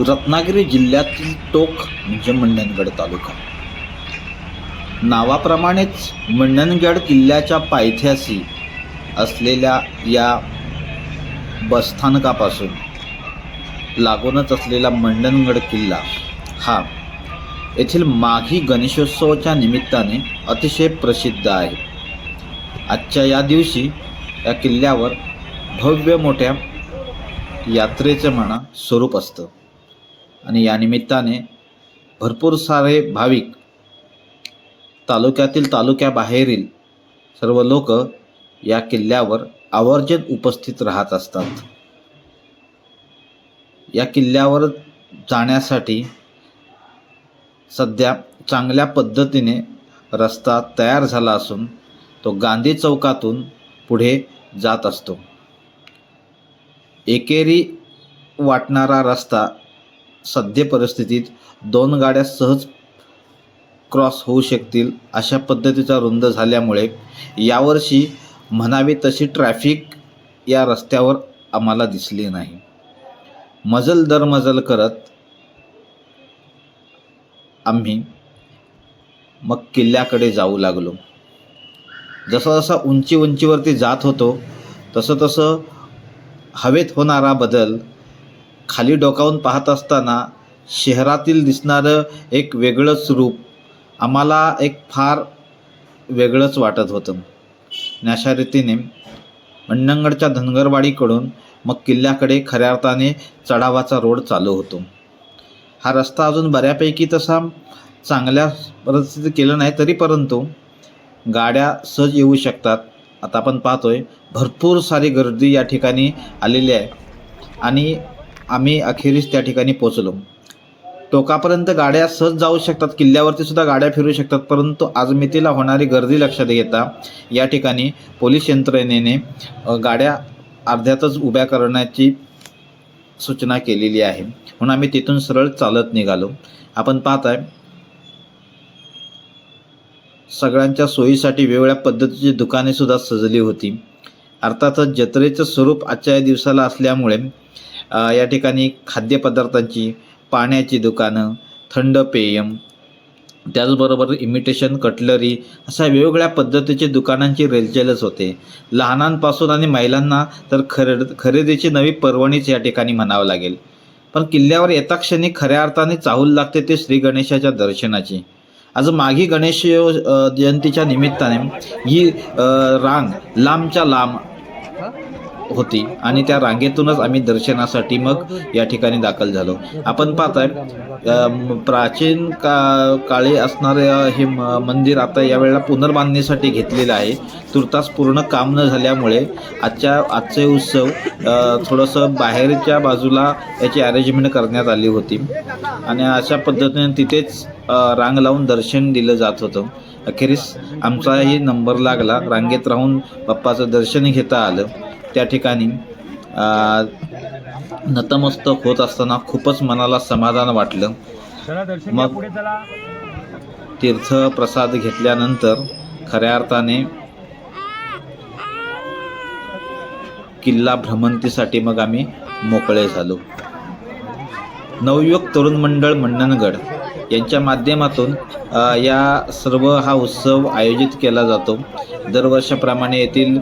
रत्नागिरी जिल्ह्यातील टोक म्हणजे मंडणगड तालुका. नावाप्रमाणेच मंडणगड किल्ल्याच्या पायथ्याशी असलेल्या या बसस्थानकापासून लागूनच असलेला मंडणगड किल्ला हा येथील माघी गणेशोत्सवाच्या निमित्ताने अतिशय प्रसिद्ध आहे. आजच्या या दिवशी या किल्ल्यावर भव्य मोठ्या यात्रेचं म्हणा स्वरूप असतं. आणि या निमित्ताने भरपूर सारे भाविक तालुक्यातील तालुक्याबाहेरील सर्व लोक या किल्ल्यावर आवर्जन उपस्थित राहत असतात. या किल्ल्यावर जाण्यासाठी सध्या चांगल्या पद्धतीने रस्ता तयार झाला असून तो गांधी चौकातून पुढे जात असतो. एकेरी वाटणारा रस्ता सध्य परिस्थितीत दोन गाड्या सहज क्रॉस होऊ शकतील अशा पद्धतीचा रुंद झाल्यामुळे यावर्षी म्हणावी तशी ट्रॅफिक या रस्त्यावर आम्हाला दिसली नाही. मजल दर मजल करत आम्ही मग किल्ल्याकडे जाऊ लागलो. जसं जसं उंची उंचीवरती जात होतो तसं तसं हवेत होणारा बदल खाली डोकावून पाहत असताना शहरातील दिसणारं एक वेगळंच रूप आम्हाला एक फार वेगळंच वाटत होतं. आणि अशा रीतीने मंडणगडच्या धनगरवाडीकडून मग किल्ल्याकडे खऱ्या अर्थाने चढावाचा रोड चालू होतो. हा रस्ता अजून बऱ्यापैकी तसा चांगल्या परिस्थितीत केलं नाही तरी परंतु गाड्या सहज येऊ शकतात. आता आपण पाहतोय भरपूर सारी गर्दी या ठिकाणी आलेली आहे. आणि आम्ही अखेरीस त्या ठिकाणी पोचलो टोकापर्यंत गाड्या सहज जाऊ शकतात किल्ल्यावरती सुद्धा गाड्या फिरू शकतात परंतु आजमितीला होणारी गर्दी लक्षात घेता या ठिकाणी पोलीस यंत्रणेने गाड्या अर्ध्यातच उभ्या करण्याची सूचना केलेली आहे. म्हणून आम्ही तिथून सरळ चालत निघालो. आपण पाहताय सगळ्यांच्या सोयीसाठी वेगवेगळ्या पद्धतीची दुकाने सुद्धा सजली होती. अर्थातच जत्रेचं स्वरूप आजच्या या दिवसाला असल्यामुळे या ठिकाणी खाद्यपदार्थांची पाण्याची दुकानं थंड पेयम त्याचबरोबर इमिटेशन कटलरी अशा वेगवेगळ्या पद्धतीचे दुकानांची रेलचेलच होते. लहानांपासून आणि महिलांना तर खरेद खरेदीची नवी पर्वणीच या ठिकाणी म्हणावं लागेल. पण किल्ल्यावर येता क्षणी खऱ्या अर्थाने चाहूल लागते ते श्री गणेशाच्या दर्शनाची. आज माघी गणेश जयंतीच्या निमित्ताने ही रांग लांबच्या लांब होती आणि त्या रांगेतूनच आम्ही दर्शनासाठी मग या ठिकाणी दाखल झालो. आपण पाहताय प्राचीन का काळी असणारं हे म- मंदिर आता यावेळेला पुनर्बांधणीसाठी घेतलेलं आहे. तुर्तास पूर्ण काम न झाल्यामुळे आजच्या आजचे उत्सव थोडंसं बाहेरच्या बाजूला याची अरेंजमेंट करण्यात आली होती. आणि अशा पद्धतीने तिथेच रांग लावून दर्शन दिलं जात होतं. अखेरीस आमचाही नंबर लागला. रांगेत राहून बाप्पाचं दर्शन घेता आलं. त्या ठिकाणी नतमस्तक होत असताना खूपच मनाला समाधान वाटलं. मग- घ्या, पुढे चला. तीर्थ प्रसाद घेतल्यानंतर खऱ्या अर्थाने किल्ला भ्रमंतीसाठी मग आम्ही मोकळे झालो. नवयुवक तरुण मंडळ मंडणगड यांच्या माध्यमातून या सर्व हा उत्सव आयोजित केला जातो. दरवर्षाप्रमाणे येथील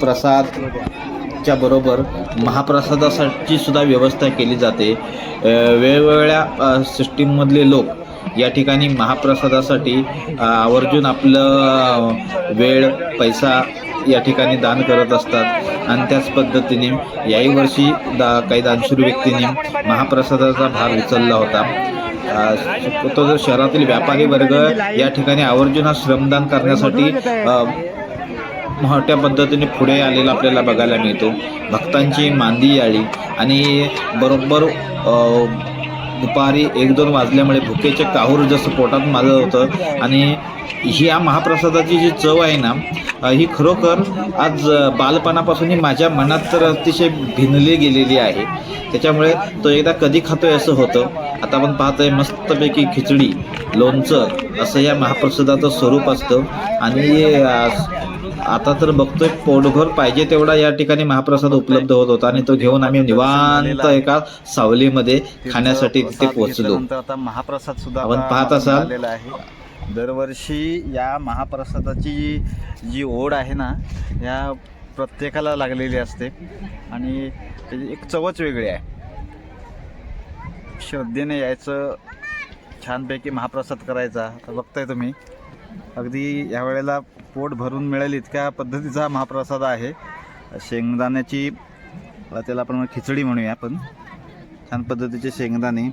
प्रसादच्या बरोबर महाप्रसादासाठी सुद्धा व्यवस्था केली जाते. वेगवेगळ्या सिस्टीममधले लोक या ठिकाणी महाप्रसादासाठी आवर्जून आपलं वेळ पैसा या ठिकाणी दान करत असतात. आणि त्याच पद्धतीने याही वर्षी दा काही दानशूर व्यक्तींनी महाप्रसादाचा भार उचलला होता. तो जर शहरातील व्यापारी वर्ग या ठिकाणी आवर्जून हा श्रमदान करण्यासाठी मोठ्या पद्धतीने पुढे आलेला आपल्याला बघायला मिळतो. भक्तांची मांदी आली आणि बरोबर दुपारी एक दोन वाजल्यामुळे भुकेचे काहूर जसं पोटात माजत होतं आणि ही या महाप्रसादाची जी चव आहे ना ही खरोखर आज बालपणापासून ही माझ्या मनात तर अतिशय भिनली गेलेली आहे. त्याच्यामुळे तो एकदा कधी खातोय असं होतं. आता आपण पाहतोय मस्तपैकी खिचडी लोणचं असं या महाप्रसादाचं स्वरूप असतं. आणि आता तर बघतोय पोटभर पाहिजे तेवढा या ठिकाणी महाप्रसाद उपलब्ध होत होता आणि तो घेऊन आम्ही निवांत एका सावलीमध्ये खाण्यासाठी तिथे पोहोचलो. आता महाप्रसाद सुद्धा आपण पाहत असाल. दरवर्षी या महाप्रसादाची जी- ओढ आहे ना या प्रत्येकाला लागलेली असते. आणि त्याची एक चवच वेगळी आहे. श्रद्धेने यायचं छानपैकी महाप्रसाद करायचा आता बघताय तुम्ही. अगदी या वेळेला पोट भरून मिळेल इतक्या पद्धतीचा महाप्रसाद आहे. शेंगदाण्याची त्याला आपण खिचडी म्हणूया आपण. छान पद्धतीचे शेंगदाणे.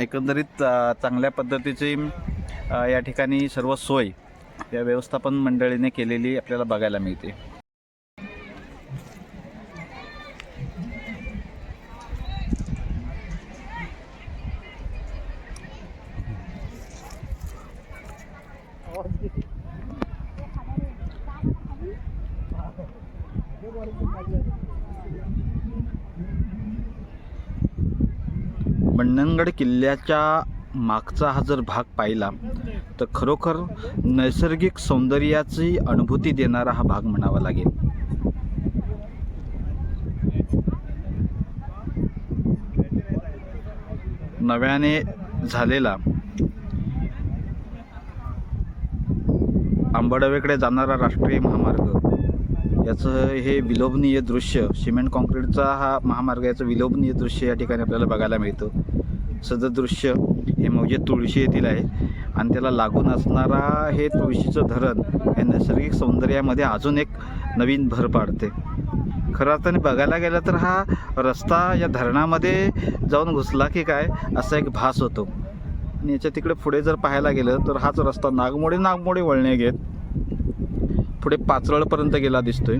एकंदरीत चांगल्या पद्धतीची या ठिकाणी सर्व सोय या व्यवस्थापन मंडळीने केलेली आपल्याला बघायला मिळते. रायगड किल्ल्याच्या मागचा हा जर भाग पाहिला तर खरोखर नैसर्गिक सौंदर्याची अनुभूती देणारा हा भाग म्हणावा लागेल. नव्याने झालेला आंबडवेकडे जाणारा राष्ट्रीय महामार्ग याचं हे विलोभनीय दृश्य सिमेंट कॉन्क्रीटचा हा महामार्ग याचं विलोभनीय दृश्य या ठिकाणी आपल्याला बघायला मिळतं. सदृश्य हे म्हणजे तुळशी येथील आहे. आणि त्याला लागून असणारा हे तुळशीचं धरण हे नैसर्गिक सौंदर्यामध्ये अजून एक नवीन भर पाडते. खरं अर्थाने बघायला गेलं तर हा रस्ता या धरणामध्ये जाऊन घुसला की काय असा एक भास होतो. आणि याच्या तिकडे पुढे जर पाहायला गेलं तर हाच रस्ता नागमोडी नागमोडी वळणे घेत पुढे पाचरळपर्यंत गेला दिसतोय.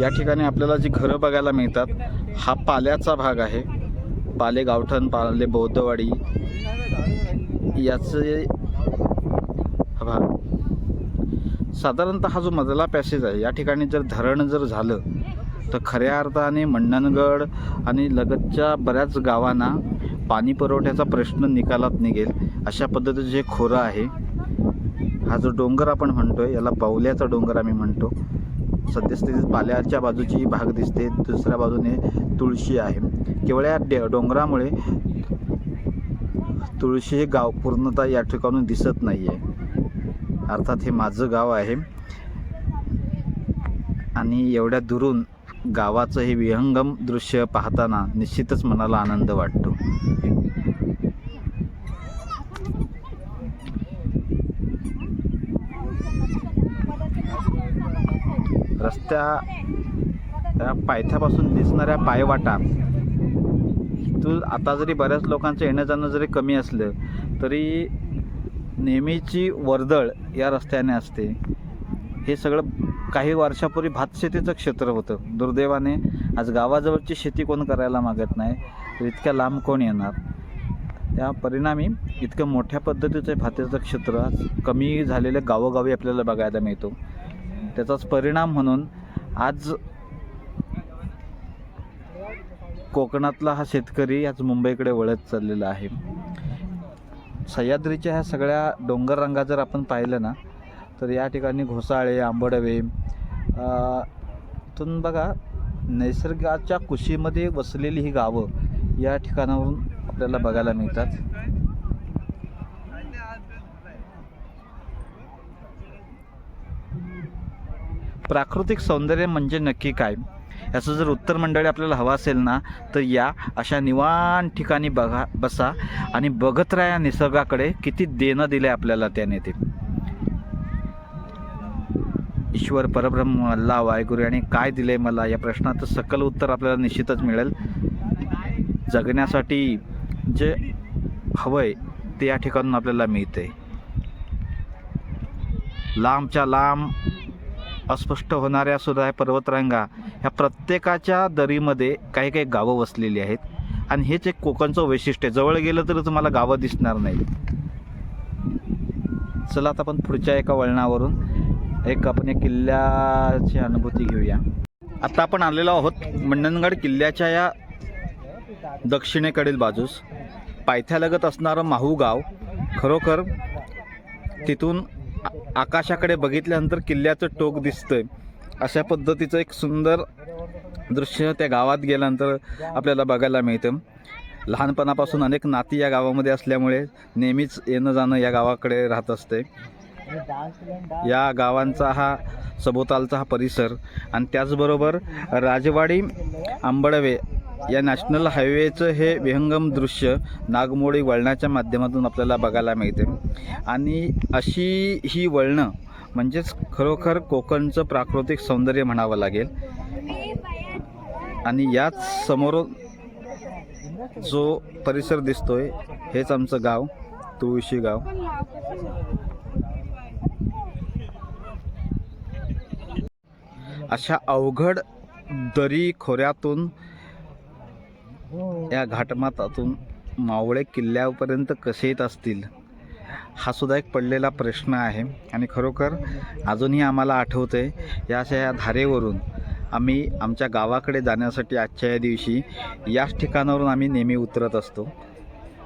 या ठिकाणी आपल्याला जी घरं बघायला मिळतात हा पाल्याचा भाग आहे. पाले गावठण पाले बौद्धवाडी याचे हा. भाग साधारणतः हा जो मधला पॅसेज आहे या ठिकाणी जर धरण जर झालं तर खऱ्या अर्थाने मंडणगड आणि लगतच्या बऱ्याच गावांना पाणी पुरवठ्याचा प्रश्न निकालात निघेल. अशा पद्धतीचं जे खोरं आहे हा जो डोंगर आपण म्हणतोय याला बाहुल्याचा डोंगर आम्ही म्हणतो. सद्यस्थितीत पाल्याच्या बाजूची भाग दिसते दुसऱ्या बाजूने तुळशी आहे. केवळ या डे- डोंगरामुळे तुळशी हे गाव पूर्णतः या ठिकाणून दिसत नाही आहे अर्थात हे माझं गाव आहे. आणि एवढ्या दुरून गावाचं हे विहंगम दृश्य पाहताना निश्चितच मनाला आनंद वाटतो. त्या पायथ्यापासून दिसणाऱ्या पायवाटा. तू आता जरी बऱ्याच लोकांचं येणं जाणं जरी कमी असलं तरी नेहमीची वर्दळ या रस्त्याने असते. हे सगळं काही वर्षापूर्वी भातशेतीचं क्षेत्र होतं. दुर्दैवाने आज गावाजवळची शेती कोण करायला मागत नाही तर इतक्या लांब कोण येणार? त्या परिणामी इतकं मोठ्या पद्धतीचं भाताचं क्षेत्र आज कमी झालेलं गावोगावी आपल्याला बघायला मिळतो. त्याचाच परिणाम म्हणून आज कोकणातला हा शेतकरी आज मुंबईकडे वळत चाललेला आहे. सह्याद्रीच्या ह्या सगळ्या डोंगर रंगा जर आपण पाहिलं ना तर या ठिकाणी घोसाळे आंबडवे तून बघा नैसर्गाच्या कुशीमध्ये वसलेली ही गावं या ठिकाणावरून आपल्याला बघायला मिळतात. प्राकृतिक सौंदर्य म्हणजे नक्की काय? याचं जर उत्तर मंडळी आपल्याला हवं असेल ना तर या अशा निवांत ठिकाणी बघा बसा आणि बघत राहा या निसर्गाकडे किती देणं दिलं आपल्याला त्याने ते. ईश्वर परब्रह्म अल्ला वायगुरु आणि काय दिले मला? या प्रश्नाचं सकल उत्तर आपल्याला निश्चितच मिळेल. जगण्यासाठी जे हवंय ते या ठिकाणून आपल्याला मिळते लांबच्या लांब अस्पष्ट होणाऱ्या सुद्धा या पर्वतरांगा ह्या प्रत्येकाच्या दरीमध्ये काही काही गावं वसलेली आहेत. आणि हेच एक कोकणचं वैशिष्ट्य आहे. जवळ गेलं तरी तुम्हाला गावं दिसणार नाही चला आता आपण पुढच्या एका वळणावरून एक आपण या किल्ल्याची अनुभूती घेऊया. आता आपण आलेलो आहोत मंडणगड किल्ल्याच्या या दक्षिणेकडील बाजूस. पायथ्यालगत असणारं माहू गाव खरोखर तिथून आकाशाकडे बघितल्यानंतर किल्ल्याचं टोक दिसतंय. अशा पद्धतीचं एक सुंदर दृश्य त्या गावात गेल्यानंतर आपल्याला बघायला मिळतं. लहानपणापासून अनेक नाती या गावामध्ये असल्यामुळे नेहमीच येणं जाणं या गावाकडे राहत असते. या गावांचा हा सभोवतालचा हा परिसर आणि त्याचबरोबर राजवाडी आंबडवे या नॅशनल हायवेचं हे विहंगम दृश्य नागमोडी वळणाच्या माध्यमातून आपल्याला बघायला मिळते. आणि अशी ही वळणं म्हणजेच खरोखर कोकणचं प्राकृतिक सौंदर्य म्हणावं लागेल. आणि याच समोर जो परिसर दिसतोय हेच आमचं गाव तुळशी गाव. अशा अवघड दरी खोऱ्यातून या घाटमातातून मावळे किल्ल्यापर्यंत कसे येत असतील हा सुद्धा एक पडलेला प्रश्न आहे. आणि खरोखर अजूनही आम्हाला आठवतं आहे या अशा या धारेवरून आम्ही आमच्या गावाकडे जाण्यासाठी आजच्या या दिवशी याच ठिकाणावरून आम्ही नेहमी उतरत असतो.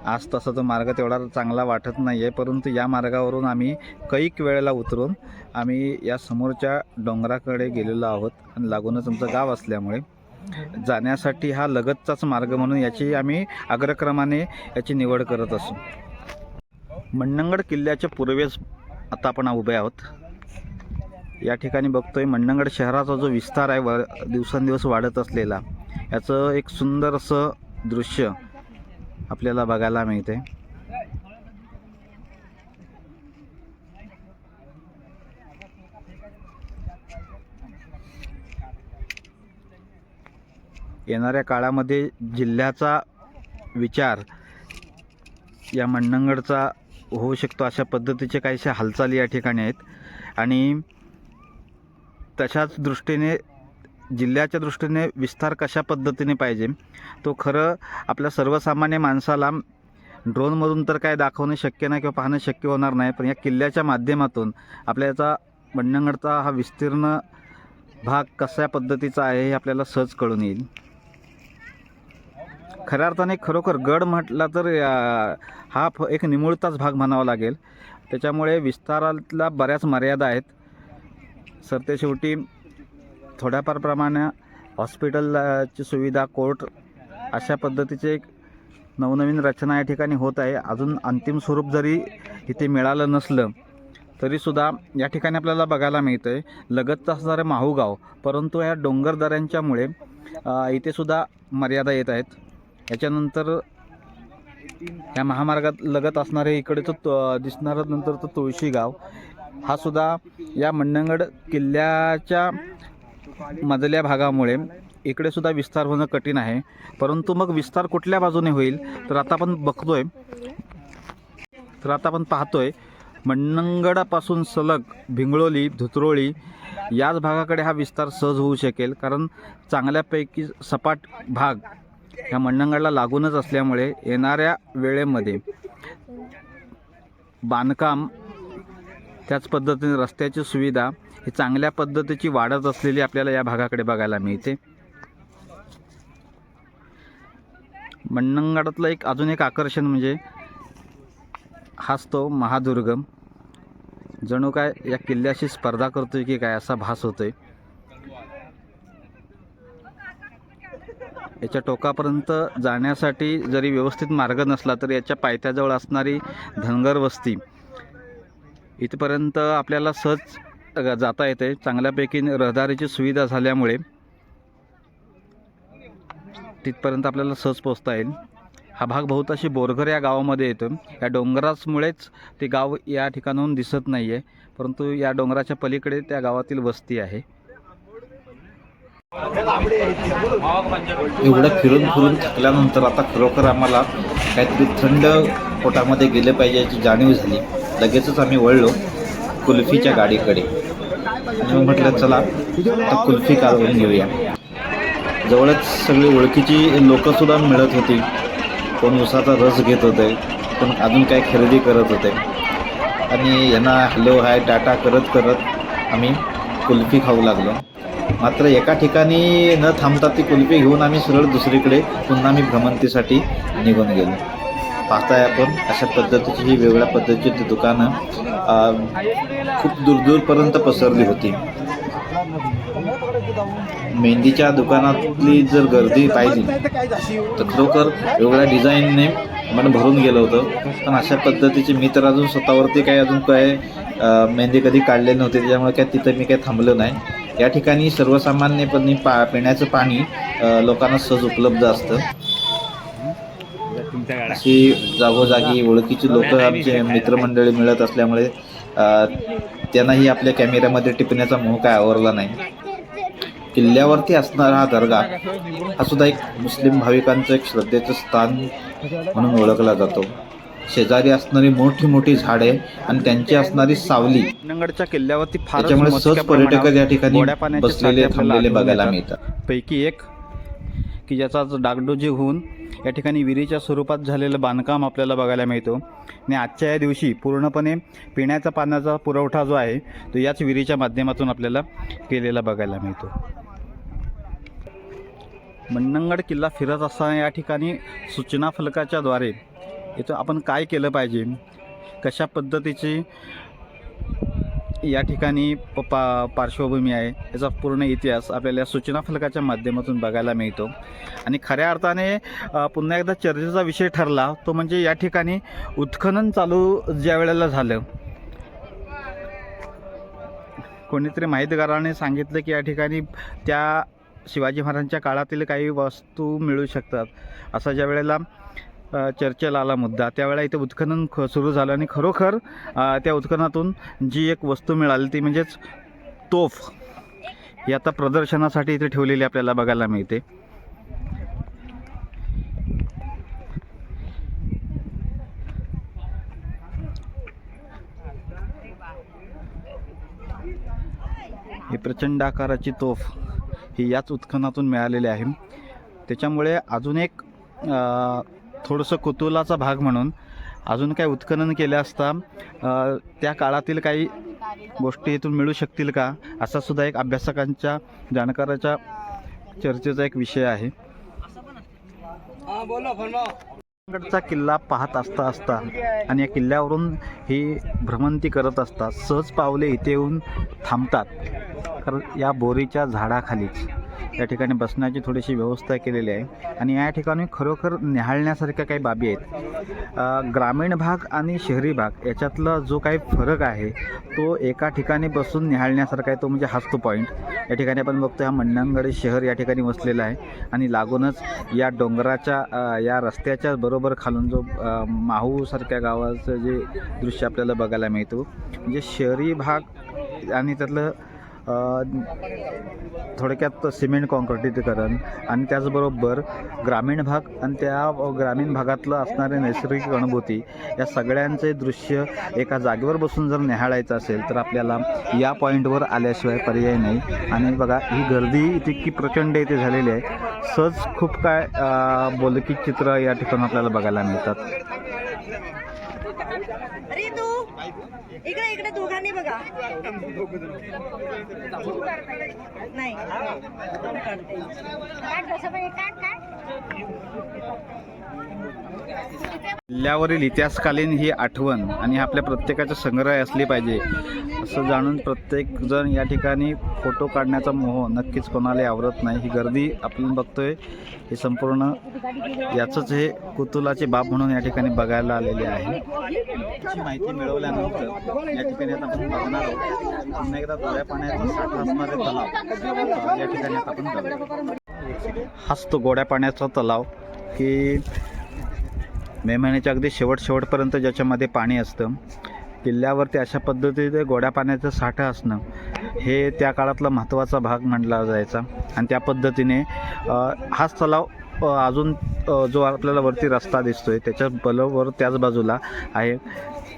आज तसा तो मार्ग तेवढा चांगला वाटत नाही आहे परंतु या मार्गावरून आम्ही कैक वेळेला उतरून आम्ही या समोरच्या डोंगराकडे गेलेलो आहोत. आणि लागूनच आमचं गाव असल्यामुळे जाण्यासाठी हा लगतचाच मार्ग म्हणून याची आम्ही अग्रक्रमाने याची निवड करत असू. मंडणगड किल्ल्याच्या पूर्वेस आता आपण उभे आहोत. या ठिकाणी बघतोय मंडणगड शहराचा जो विस्तार आहे व दिवसेंदिवस वाढत असलेला याचं एक सुंदर असं दृश्य आपल्याला बघायला मिळते येणाऱ्या काळामध्ये जिल्ह्याचा विचार या मंडणगडचा होऊ शकतो अशा पद्धतीचे काहीशा हालचाली या ठिकाणी आहेत. आणि तशाच दृष्टीने जिल्ह्याच्या दृष्टीने विस्तार कशा पद्धतीने पाहिजे तो खरं आपल्या सर्वसामान्य माणसाला ड्रोनमधून तर काय दाखवणं शक्य नाही किंवा पाहणं शक्य होणार नाही पण या किल्ल्याच्या माध्यमातून आपल्या याचा मंडणगडचा हा विस्तीर्ण भाग कशा पद्धतीचा आहे हे आपल्याला सहज कळून येईल. खऱ्या अर्थाने खरोखर गड म्हटला तर हा फ एक निमुळताच भाग म्हणावा लागेल. त्याच्यामुळे विस्तारातला बऱ्याच मर्यादा आहेत. सर ते शेवटी थोड्याफार प्रमाणे हॉस्पिटलची सुविधा कोर्ट अशा पद्धतीचे एक नवनवीन रचना या ठिकाणी होत आहे. अजून अंतिम स्वरूप जरी इथे मिळालं नसलं तरीसुद्धा या ठिकाणी आपल्याला बघायला मिळतं आहे लगतचं असणारं माहूगाव परंतु या डोंगरदऱ्यांच्यामुळे इथेसुद्धा मर्यादा येत आहेत. याच्यानंतर या महामार्गात लगत असणारे इकडे तो दिसणारं नंतर तो तुळशी गाव. हा सुद्धा या मंडणगड किल्ल्याच्या मधल्या भागामुळे इकडे सुद्धा विस्तार होणं कठीण आहे. परंतु मग विस्तार कुठल्या बाजूने होईल? तर आता आपण बघतोय. तर आता आपण पाहतोय मंडणगडापासून सलग भिंगळोली धुतरोळी याच भागाकडे हा विस्तार सहज होऊ शकेल. कारण चांगल्यापैकी सपाट भाग ह्या मंडणगडला लागूनच असल्यामुळे येणाऱ्या वेळेमध्ये बांधकाम त्याच पद्धतीने रस्त्याची सुविधा ही चांगल्या पद्धतीची वाढत असलेली आपल्याला या भागाकडे बघायला मिळते. मंडणगडातलं एक अजून एक आकर्षण म्हणजे हाच तो महादुर्गम. जणू काय या किल्ल्याशी स्पर्धा करतोय की काय असा भास होतोय. याच्या टोकापर्यंत जाण्यासाठी जरी व्यवस्थित मार्ग नसला तर याच्या पायथ्याजवळ असणारी धनगर वस्ती इथपर्यंत आपल्याला सहज जाता येते. चांगल्यापैकी रहदारीची सुविधा झाल्यामुळे तिथपर्यंत आपल्याला सहज पोचता येईल. हा भाग बहुताशी बोरघर या गावामध्ये येतो. या डोंगरासमुळेच ते गाव या ठिकाणाहून दिसत नाही आहे परंतु या डोंगराच्या पलीकडे त्या गावातील वस्ती आहे. एवढं फिरून फिरून थकल्यानंतर आता खरोखर आम्हाला काहीतरी थंड पोटामध्ये गेले पाहिजे याची जाणीव झाली. लगेचच आम्ही वळलो कुल्फीच्या गाडीकडे. आणि मग म्हटलं चला आता कुल्फी काढून घेऊया. जवळच सगळी ओळखीची लोकंसुद्धा मिळत होती. कोण उसाचा रस घेत होते कोण अजून काय खरेदी करत होते. आणि यांना हॅलो हाय टाटा करत करत आम्ही कुल्फी खाऊ लागलो. मात्र एका ठिकाणी न थांबता ती कुलपे घेऊन आम्ही सरळ दुसरीकडे पुन्हा आम्ही भ्रमंतीसाठी निघून गेलो. पाहताय आपण अशा पद्धतीची ही वेगळ्या पद्धतीची ती दुकानं खूप दूरदूरपर्यंत पसरली होती. मेहंदीच्या दुकानातली जर गर्दी पाहिली तर खरोखर वेगळ्या डिझाईनने मन भरून गेलं होतं. पण अशा पद्धतीचे मी तर अजून स्वतःवरती काही अजून काय मेहंदी कधी काढले नव्हते त्याच्यामुळे काय तिथं मी काही थांबलो नाही. या ठिकाणी सर्वसामान्यपणे पा पिण्याचं पाणी लोकांना सहज उपलब्ध असतं. अशी जागोजागी ओळखीची लोक आमचे मित्रमंडळी मिळत असल्यामुळे त्यांनाही आपल्या कॅमेऱ्यामध्ये टिपण्याचा मोह काय आवरला नाही. किल्ल्यावरती असणारा हा दर्गा हा सुद्धा एक मुस्लिम भाविकांचं एक श्रद्धेचं स्थान म्हणून ओळखला जातो. शेजारी असणारी मोठी मोठी झाडे आणि त्यांची असणारी सावली. नंगडच्या किल्ल्यावरती त्याच्यामुळे सहज पर्यटक या ठिकाणी बसलेले थांबलेले बघायला मिळतात. पैकी एक की ज्याचा डागडोजी होऊन या ठिकाणी विहिरीच्या स्वरूपात झालेलं बांधकाम आपल्याला बघायला मिळतो. आणि आजच्या या दिवशी पूर्णपणे पिण्याचा पाण्याचा पुरवठा जो आहे तो याच विहिरीच्या माध्यमातून आपल्याला केलेला बघायला मिळतो. मन्नंगड किल्ला फिरत असताना या ठिकाणी सूचना फलकाच्या द्वारे इथं आपण काय केलं पाहिजे? कशा पद्धतीची या ठिकाणी प- पा पार्श्वभूमी आहे याचा पूर्ण इतिहास आपल्याला सूचना फलकाच्या माध्यमातून बघायला मिळतो. आणि खऱ्या अर्थाने पुन्हा एकदा चर्चेचा विषय ठरला तो म्हणजे या ठिकाणी उत्खनन चालू ज्या वेळेला झालं. कोणीतरी माहितगाराने सांगितलं की या ठिकाणी त्या शिवाजी महाराजांच्या काळातील काही वस्तू मिळू शकतात. असा ज्या वेळेला चर्चेला आला मुद्दा. त्यावेळेला इथे उत्खनन ख सुरू झालं आणि खरोखर त्या उत्खनातून जी एक वस्तू मिळाली ती म्हणजेच तोफ ही आता प्रदर्शनासाठी इथे ठेवलेली आपल्याला बघायला मिळते. ही प्रचंड आकाराची तोफ ही याच उत्खनातून मिळालेली आहे. त्याच्यामुळे अजून एक थोडंसं कुतूहलाचा भाग म्हणून अजून काही उत्खनन केलं असता त्या काळातील काही गोष्टी इथून मिळू शकतील का? असा सुद्धा एक अभ्यासकांच्या जाणकाराच्या चर्चेचा एक विषय आहे. गडचा किल्ला पाहत असता असता आणि या किल्ल्यावरून ही भ्रमंती करत असतात सहज पावले इथे येऊन थांबतात. कारण या बोरीच्या झाडाखालीच. या ठिकाणी बसण्याची थोडीशी व्यवस्था केलेली आहे. आणि या ठिकाणी खरोखर निहाळण्यासारख्या काही बाबी आहेत. ग्रामीण भाग आणि शहरी भाग याच्यातला जो काही फरक आहे तो एका ठिकाणी बसून निहाळण्यासारखा आहे. तो म्हणजे हाच तो पॉईंट या ठिकाणी आपण बघतो हा मंडणगड शहर या ठिकाणी वसलेलं आहे. आणि लागूनच या डोंगराच्या या रस्त्याच्या बरोबर खालून जो माहूसारख्या गावाचं जे दृश्य आपल्याला बघायला मिळतो म्हणजे शहरी भाग आणि त्यातलं थोडक्यात सिमेंट कॉन्क्रिटीकरण आणि त्याचबरोबर ग्रामीण भाग आणि त्या ग्रामीण भागातलं असणारे नैसर्गिक अनुभूती या सगळ्यांचे दृश्य एका जागेवर बसून जर न्याहाळायचं असेल तर आपल्याला या पॉईंटवर आल्याशिवाय पर्याय नाही. आणि बघा ही गर्दी इतकी प्रचंड इथे झालेली आहे. सहज खूप काय बोलकी चित्र या ठिकाणी आपल्याला बघायला मिळतात. इकडे इकडे दोघांनी बघा. नाही. किल्ल्यावरील इतिहासकालीन ही आठवण आणि आपल्या प्रत्येकाच्या संग्रह असली पाहिजे असं जाणून प्रत्येक जण या ठिकाणी फोटो काढण्याचा मोह नक्कीच कोणाला आवरत नाही. ही गर्दी आपण बघतोय हे संपूर्ण याचंच हे कुतुलाची बाब म्हणून या ठिकाणी बघायला आलेले आहे. माहिती मिळवल्यानंतर या ठिकाणी आता आपण बघणार आहोत. पुन्हा एकदा गोड्या पाण्याचा साठा असणारे तलाव या ठिकाणी आता आपण जाऊया हाच तो गोड्या पाण्याचा तलाव की मे महिन्याच्या अगदी शेवट शेवटपर्यंत ज्याच्यामध्ये पाणी असतं किल्ल्यावरती अशा पद्धतीने गोड्या पाण्याचा साठा असणं हे त्या काळातला महत्त्वाचा भाग मानला जायचा. आणि त्या पद्धतीने हाच तलाव अजून जो आपल्याला वरती रस्ता दिसतोय त्याच्या बरोबर त्याच बाजूला आहे.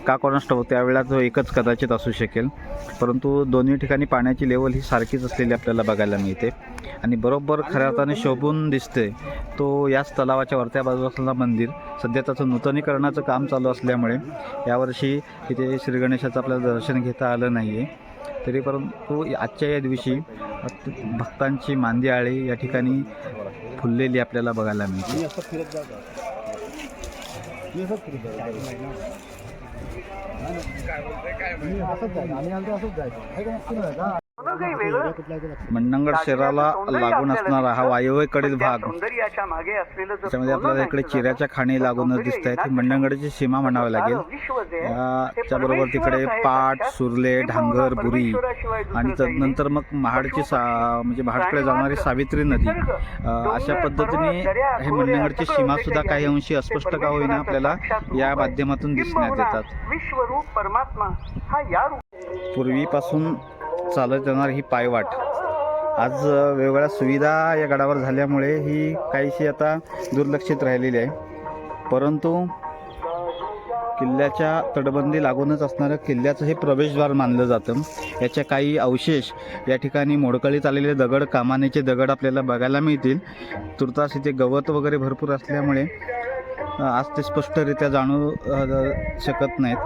का कोणास ठाऊक त्यावेळेला तो एकच कदाचित असू शकेल. परंतु दोन्ही ठिकाणी पाण्याची लेवल ही सारखीच असलेली आपल्याला बघायला मिळते. आणि बरोबर खऱ्या अर्थाने शोभून दिसते तो याच तलावाच्या वरत्या बाजूला असलेला मंदिर सध्या त्याचं नूतनीकरणाचं काम चालू असल्यामुळे यावर्षी तिथे श्रीगणेशाचं आपल्याला दर्शन घेता आलं नाही आहे तरी परंतु आजच्या या दिवशी भक्तांची मांदी आळी या ठिकाणी फुललेली आपल्याला बघायला मिळते. मी असंच जायचं आम्ही आमचं असंच जायचं मंडणगड शहराला लागून असणारा हा वायव्येकडील भाग. त्याच्यामध्ये आपल्याला इकडे चिऱ्याच्या खाणी लागूनच दिसत आहेत मंडणगडची सीमा म्हणावी लागेल. याच्या बरोबर तिकडे पाट सुरले ढांगर बुरी. आणि तदनंतर मग महाडची सा म्हणजे महाडकडे जाणारी सावित्री नदी. अशा पद्धतीने हे मंडणगडची सीमा सुद्धा काही अंशी अस्पष्ट का होईना आपल्याला या माध्यमातून दिसण्यात येतात. विश्वरूप परमात्मा हा या रूप पूर्वीपासून चालत येणार ही पायवाट. आज वेगवेगळ्या सुविधा या गडावर झाल्यामुळे ही काहीशी आता दुर्लक्षित राहिलेली आहे. परंतु किल्ल्याच्या तटबंदी लागूनच असणारं किल्ल्याचं हे प्रवेशद्वार मानलं जातं. याच्या काही अवशेष या ठिकाणी मोडकळीत आलेले दगड कामानेचे दगड आपल्याला बघायला मिळतील. तुर्तास इथे गवत वगैरे भरपूर असल्यामुळे आज ते स्पष्टरित्या जाणू शकत नाहीत.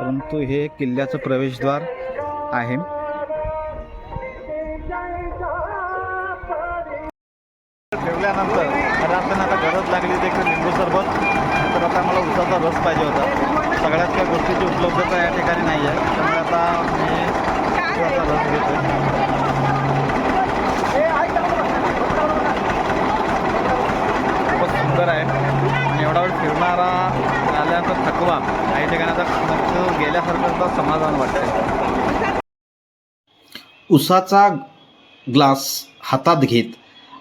परंतु हे किल्ल्याचं प्रवेशद्वार आहे. ठेवल्यानंतर तर आपल्याला आता गरज लागली ते एक लिंबू सरबत. तर आता मला उसाचा रस पाहिजे होता. सगळ्याच काही गोष्टीची उपलब्धता या ठिकाणी नाही आहे. त्यामुळे आता मी उसाचा रस घेतो खूपच सुंदर आहे. आणि एवढा वेळ फिरणारा आल्यानंतर थकवा काही ठिकाणी आता मस्त गेल्यासारखं समाधान समाधान आहे उसाचा ग्लास हातात घेत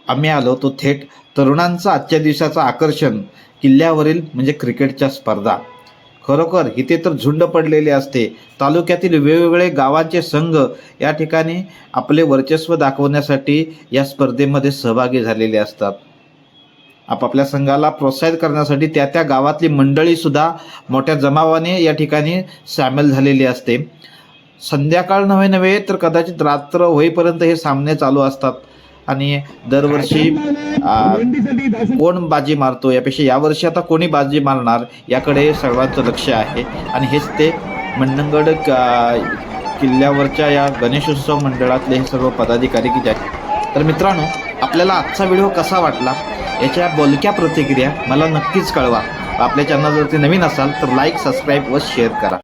आम्ही आलो. तो थेट तरुणांचं आजच्या दिवसाचं आकर्षण किल्ल्यावरील म्हणजे क्रिकेटच्या स्पर्धा. खरोखर इथे तर झुंड पडलेले असते. तालुक्यातील वेगवेगळे गावांचे संघ या ठिकाणी आपले वर्चस्व दाखवण्यासाठी या स्पर्धेमध्ये सहभागी झालेले असतात. आपापल्या संघाला प्रोत्साहित करण्यासाठी त्या त्या गावातली मंडळीसुद्धा मोठ्या जमावाने या ठिकाणी सामील झालेली असते. संध्याकाळ नव्हे नव्हे तर कदाचित रात्र होईपर्यंत हे सामने चालू असतात. आणि दरवर्षी कोण बाजी मारतो यापेक्षा यावर्षी आता कोणी बाजी मारणार याकडे सर्वांचं लक्ष आहे. आणि हेच ते मंडणगड किल्ल्यावरच्या या गणेशोत्सव मंडळातले हे सर्व पदाधिकारी की आहेत तर मित्रांनो आपल्याला आजचा व्हिडिओ कसा वाटला? याच्या बोलक्या प्रतिक्रिया मला नक्कीच कळवा. आपल्या चॅनल जर ते नवीन असाल तर लाईक सबस्क्राईब व शेअर करा.